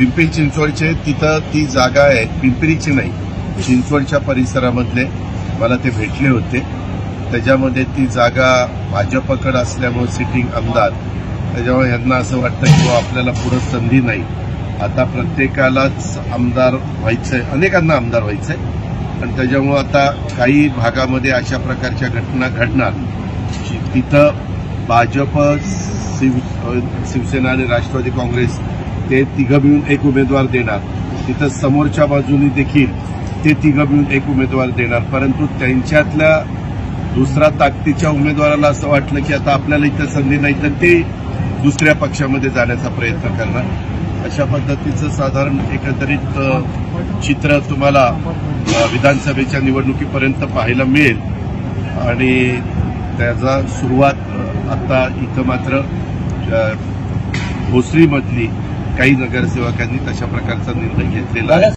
पिंपरी चिंचवडचे तिथं ती जागा आहे. पिंपरीची नाही. चिंचवडच्या परिसरामधले मला ते भेटले होते. त्याच्यामध्ये ती जागा भाजपकडे असल्यामुळे सिटिंग आमदार. त्याच्यामुळे यांना असं वाटतं की आपल्याला पुढं संधी नाही. आता प्रत्येकालाच आमदार व्हायचंय. अनेकांना आमदार व्हायचंय. आणि त्याच्यामुळं आता काही भागामध्ये अशा प्रकारच्या घटना घडणार. की तिथं भाजप शिव शिवसेना आणि राष्ट्रवादी काँग्रेस ते तिघं मिळून एक उमेदवार देणार. तिथं समोरच्या बाजूनी देखील ते तिघं मिळून एक उमेदवार देणार. परंतु त्यांच्यातल्या दुसरा ताकदीच्या उमेदवाराला असं वाटलं की आता आपल्याला इथं संधी नाही तर ते दुसऱ्या पक्षामध्ये जाण्याचा प्रयत्न करणार. अशा पद्धतीचं साधारण एकंदरीत चित्र तुम्हाला विधानसभेच्या निवडणुकीपर्यंत पाहायला मिळेल. आणि त्याचा सुरुवात आता इथं मात्र भोसरीमधली काही नगरसेवकांनी तशा प्रकारचा निर्णय घेतलेला आहे.